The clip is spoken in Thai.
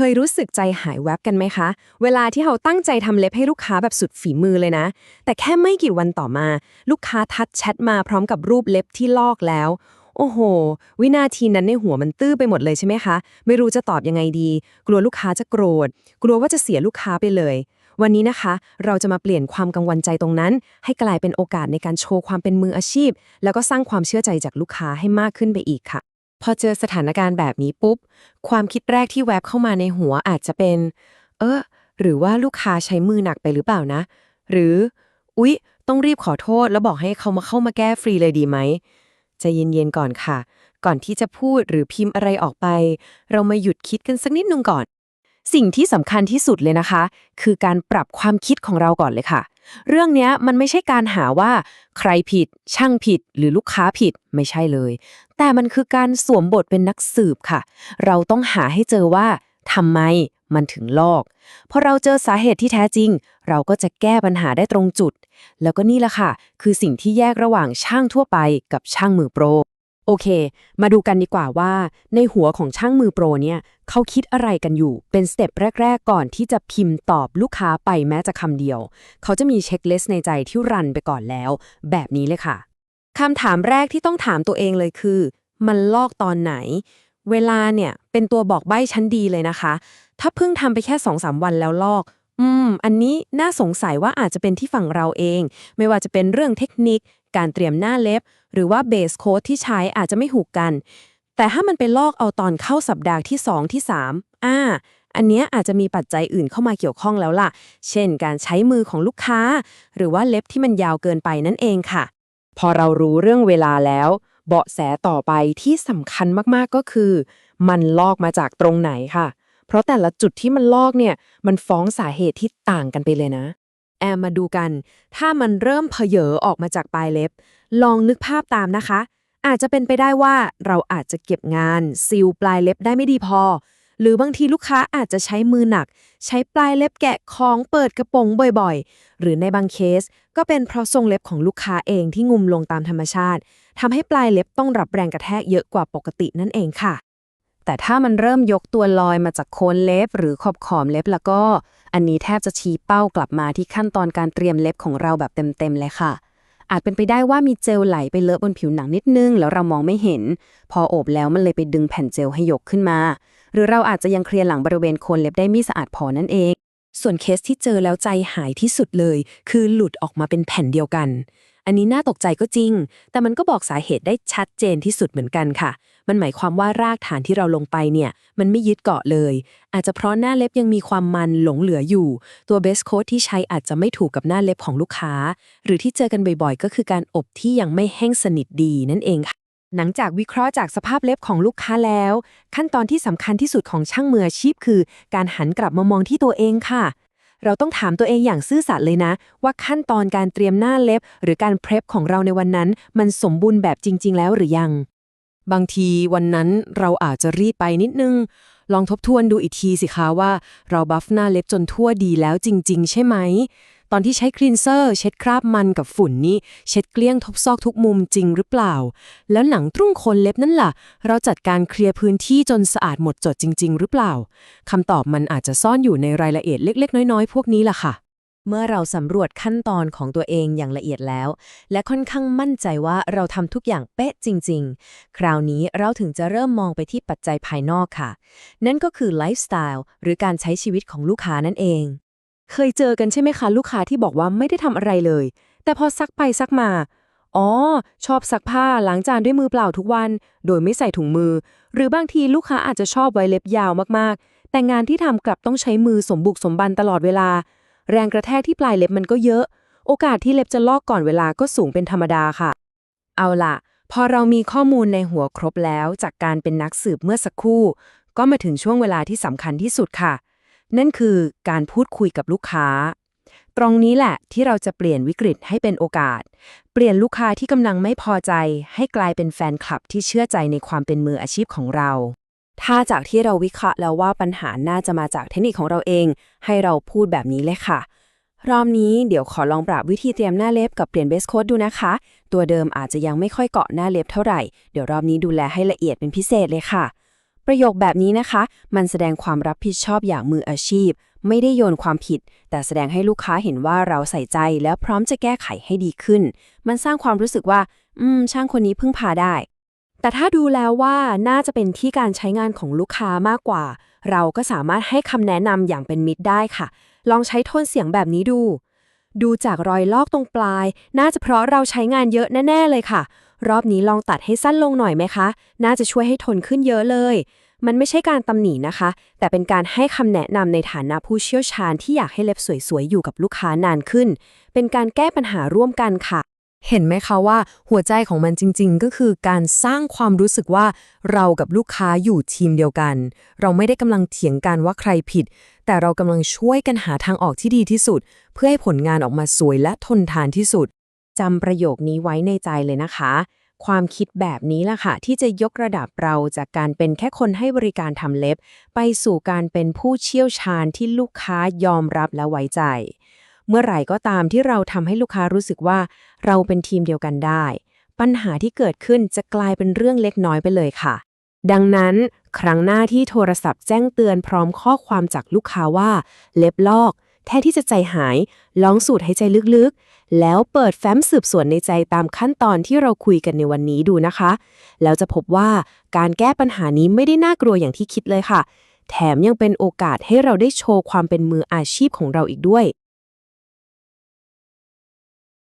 เคยรู้สึกใจหายแวบกันไหมคะ เวลาที่เราตั้งใจทำเล็บให้ลูกค้าแบบสุดฝีมือเลยนะ แต่แค่ไม่กี่วันต่อมา ลูกค้าทักแชทมาพร้อมกับรูปเล็บที่ลอกแล้ว โอ้โห วินาทีนั้นในหัวมันตื้อไปหมดเลยใช่ไหมคะ ไม่รู้จะตอบยังไงดี กลัวลูกค้าจะโกรธ กลัวว่าจะเสียลูกค้าไปเลย วันนี้นะคะ เราจะมาเปลี่ยนความกังวลใจตรงนั้น ให้กลายเป็นโอกาสในการโชว์ความเป็นมืออาชีพ แล้วก็สร้างความเชื่อใจจากลูกค้าให้มากขึ้นไปอีกค่ะ พอเจอสถานการณ์แบบนี้ปุ๊บ ความคิดแรกที่แวบเข้ามาในหัวอาจจะเป็น เออ หรือว่าลูกค้าใช้มือหนักไปหรือเปล่านะ หรือ อุ๊ย ต้องรีบขอโทษแล้วบอกให้เขามาเข้ามาแก้ฟรีเลยดีไหมใจะเย็นๆก่อนค่ะ ก่อนที่จะพูดหรือพิมพ์อะไรออกไป เรามาหยุดคิดกันสักนิดนึงก่อน สิ่งที่สำคัญที่สุดเลยนะคะ คือการปรับความคิดของเราก่อนเลยค่ะ เรื่องนี้มันไม่ใช่การหาว่า ใครผิด ช่างผิด หรือลูกค้าผิดไม่ใช่เลย แต่มันคือการสวมบทเป็นนักสืบค่ะ เราต้องหาให้เจอว่าทำไมมันถึงลอกพอเราเจอสาเหตุที่แท้จริง เราก็จะแก้ปัญหาได้ตรงจุด แล้วก็นี่แหละค่ะ คือสิ่งที่แยกระหว่างช่างทั่วไปกับช่างมือโปร โอเค มาดูกันดีกว่าว่า ในหัวของช่างมือโปรเนี่ยเขาคิดอะไรกันอยู่ เป็นสเต็ปแรก ๆ ก่อนที่จะพิมพ์ตอบลูกค้าไปแม้จะคำเดียว เขาจะมีเช็คลิสต์ในใจที่รันไปก่อนแล้ว แบบนี้เลยค่ะคำถามแรกที่ต้องถามตัวเองเลยคือ มันลอกตอนไหน เวลาเนี่ยเป็นตัวบอกใบ้ชั้นดีเลยนะคะ ถ้าเพิ่งทำไปแค่2อสวันแล้วลอก อืม อันนี้น่าสงสัยว่าอาจจะเป็นที่ฝั่งเราเอง ไม่ว่าจะเป็นเรื่องเทคนิค การเตรียมหน้าเล็บ หรือว่าเบสโค้ดที่ใช้อาจจะไม่หูกกัน แต่ถ้ามันไปลอกเอาตอนเข้าสัปดาห์ที่ 2 ที่ 3 อ่า อันเนี้ยอาจจะมีปัจจัยอื่นเข้ามาเกี่ยวข้องแล้วล่ะ เช่น การใช้มือของลูกค้า หรือว่าเล็บที่มันยาวเกินไปนั่นเองค่ะ พอเรารู้เรื่องเวลาแล้ว เบาะแสต่อไปที่สำคัญมากๆก็คือ มันลอกมาจากตรงไหนค่ะ เพราะแต่ละจุดที่มันลอกเนี่ย มันฟ้องสาเหตุที่ต่างกันไปเลยนะ แอมมาดูกัน ถ้ามันเริ่มเพเยอออกมาจากปลายเล็บ ลองนึกภาพตามนะคะ อาจจะเป็นไปได้ว่าเราอาจจะเก็บงานซีลปลายเล็บได้ไม่ดีพอ หรือบางทีลูกค้าอาจจะใช้มือหนัก ใช้ปลายเล็บแกะของเปิดกระโปรงบ่อยๆ หรือในบางเคส ก็เป็นเพราะทรงเล็บของลูกค้าเองที่งุมลงตามธรรมชาติทำให้ปลายเล็บต้องรับแรงกระแทกเยอะกว่าปกตินั่นเองค่ะ แต่ถ้ามันเริ่มยกตัวลอยมาจากโคนเล็บ หรือขอบขอมเล็บแล้วก็ อันนี้แทบจะชี้เป้ากลับมาที่ขั้นตอนการเตรียมเล็บของเราแบบเต็มๆเลยค่ะ อาจเป็นไปได้ว่ามีเจลไหลไปเลอะบนผิวหนังนิดนึง แล้วเรามองไม่เห็น พอโอบแล้วมันเลยไปดึงแผ่นเจลให้ยกขึ้นมา หรือเราอาจจะยังเคลียร์หลังบริเวณโคนเล็บได้ไม่สะอาดพอนั่นเอง ส่วนเคสที่เจอแล้วใจหายที่สุดเลย คือหลุดออกมาเป็นแผ่นเดียวกัน อันนี้น่าตกใจก็จริง แต่มันก็บอกสาเหตุได้ชัดเจนที่สุดเหมือนกันค่ะ มันหมายความว่ารากฐานที่เราลงไปเนี่ย มันไม่ยึดเกาะเลย อาจจะเพราะหน้าเล็บยังมีความมันหลงเหลืออยู่ ตัวเบสโค้ดที่ใช้อาจจะไม่ถูกกับหน้าเล็บของลูกค้า หรือที่เจอกันบ่อยๆ ก็คือการอบที่ยังไม่แห้งสนิทดีนั่นเองค่ะหลังจากวิเคราะห์จากสภาพเล็บของลูกค้าแล้ว ขั้นตอนที่สำคัญที่สุดของช่างมืออาชีพคือ การหันกลับมามองที่ตัวเองค่ะ เราต้องถามตัวเองอย่างซื่อสัตย์เลยนะ ว่าขั้นตอนการเตรียมหน้าเล็บ หรือการเพรพของเราในวันนั้น มันสมบูรณ์แบบจริง ๆ แล้วหรือยัง บางทีวันนั้นเราอาจจะรีบไปนิดนึง ลองทบทวนดูอีกทีสิคะว่า เราบัฟหน้าเล็บจนทั่วดีแล้วจริง ๆ ใช่ไหม ตอนที่ใช้คลีนเซอร์ เช็ดคราบมันกับฝุ่นนี่เช็ดเกลี้ยงทบซอกทุกมุมจริงหรือเปล่า แล้วหนังตรุ่งโคนเล็บนั่นล่ะ เราจัดการเคลียร์พื้นที่จนสะอาดหมดจดจริง ๆ หรือเปล่าคำตอบมันอาจจะซ่อนอยู่ในรายละเอียดเล็ก ๆ น้อยๆ พวกนี้ล่ะค่ะ เมื่อเราสำรวจขั้นตอนของตัวเองอย่างละเอียดแล้ว และค่อนข้างมั่นใจว่าเราทำทุกอย่างเป๊ะจริง ๆ คราวนี้เราถึงจะเริ่มมองไปที่ปัจจัยภายนอกค่ะ นั่นก็คือไลฟ์สไตล์หรือการใช้ชีวิตของลูกค้านั่นเอง เคยเจอกันใช่ไหมคะ ลูกค้าที่บอกว่าไม่ได้ทำอะไรเลย แต่พอซักไปซักมา อ๋อ ชอบซักผ้าล้างจานด้วยมือเปล่าทุกวัน โดยไม่ใส่ถุงมือ หรือบางทีลูกค้าอาจจะชอบไว้เล็บยาวมากๆ แต่งานที่ทำกลับต้องใช้มือสมบุกสมบันตลอดเวลา แรงกระแทกที่ปลายเล็บมันก็เยอะ โอกาสที่เล็บจะลอกก่อนเวลาก็สูงเป็นธรรมดาค่ะ เอาล่ะ พอเรามีข้อมูลในหัวครบแล้ว จากการเป็นนักสืบเมื่อสักครู่ ก็มาถึงช่วงเวลาที่สำคัญที่สุดค่ะ นั่นคือการพูดคุยกับลูกค้า ตรงนี้แหละที่เราจะเปลี่ยนวิกฤตให้เป็นโอกาส เปลี่ยนลูกค้าที่กำลังไม่พอใจ ให้กลายเป็นแฟนคลับที่เชื่อใจในความเป็นมืออาชีพของเรา ถ้าจากที่เราวิเคราะห์แล้วว่าปัญหาน่าจะมาจากเทคนิคของเราเอง ให้เราพูดแบบนี้เลยค่ะรอบนี้เดี๋ยวขอลองปรับวิธีเตรียมหน้าเล็บกับเปลี่ยนเบสโค้ดดูนะคะ ตัวเดิมอาจจะยังไม่ค่อยเกาะหน้าเล็บเท่าไหร่ เดี๋ยวรอบนี้ดูแลให้ละเอียดเป็นพิเศษเลยค่ะ ประโยคแบบนี้นะคะ มันแสดงความรับผิดชอบอย่างมืออาชีพ ไม่ได้โยนความผิด แต่แสดงให้ลูกค้าเห็นว่าเราใส่ใจแล้วพร้อมจะแก้ไขให้ดีขึ้น มันสร้างความรู้สึกว่า อืม ช่างคนนี้พึ่งพาได้ แต่ถ้าดูแล้วว่าน่าจะเป็นที่การใช้งานของลูกค้ามากกว่า เราก็สามารถให้คำแนะนำอย่างเป็นมิตรได้ค่ะ ลองใช้โทนเสียงแบบนี้ดู ดูจากรอยลอกตรงปลาย น่าจะเพราะเราใช้งานเยอะแน่ ๆ เลยค่ะ รอบนี้ลองตัดให้สั้นลงหน่อยไหมคะ น่าจะช่วยให้ทนขึ้นเยอะเลย มันไม่ใช่การตำหนินะคะ แต่เป็นการให้คำแนะนำในฐานะผู้เชี่ยวชาญที่อยากให้เล็บสวยๆ อยู่กับลูกค้านานขึ้น เป็นการแก้ปัญหาร่วมกันค่ะ เห็นไหมคะว่าหัวใจของมันจริง ๆ ก็คือการสร้างความรู้สึกว่าเรากับลูกค้าอยู่ทีมเดียวกัน เราไม่ได้กำลังเถียงกันว่าใครผิด แต่เรากำลังช่วยกันหาทางออกที่ดีที่สุด เพื่อให้ผลงานออกมาสวยและทนทานที่สุด จำประโยคนี้ไว้ในใจเลยนะคะ ความคิดแบบนี้ล่ะค่ะ ที่จะยกระดับเราจากการเป็นแค่คนให้บริการทำเล็บ ไปสู่การเป็นผู้เชี่ยวชาญที่ลูกค้ายอมรับและไว้ใจ เมื่อไหร่ก็ตามที่เราทำให้ลูกค้ารู้สึกว่า เราเป็นทีมเดียวกันได้ ปัญหาที่เกิดขึ้นจะกลายเป็นเรื่องเล็กน้อยไปเลยค่ะ ดังนั้นครั้งหน้าที่โทรศัพท์แจ้งเตือนพร้อมข้อความจากลูกค้าว่า เล็บลอก แทนที่จะใจหายลองสูดหายใจลึกๆ แล้วเปิดแฟ้มสืบสวนในใจตามขั้นตอนที่เราคุยกันในวันนี้ดูนะคะ แล้วจะพบว่าการแก้ปัญหานี้ไม่ได้น่ากลัวอย่างที่คิดเลยค่ะ แถมยังเป็นโอกาสให้เราได้โชว์ความเป็นมืออาชีพของเราอีกด้วย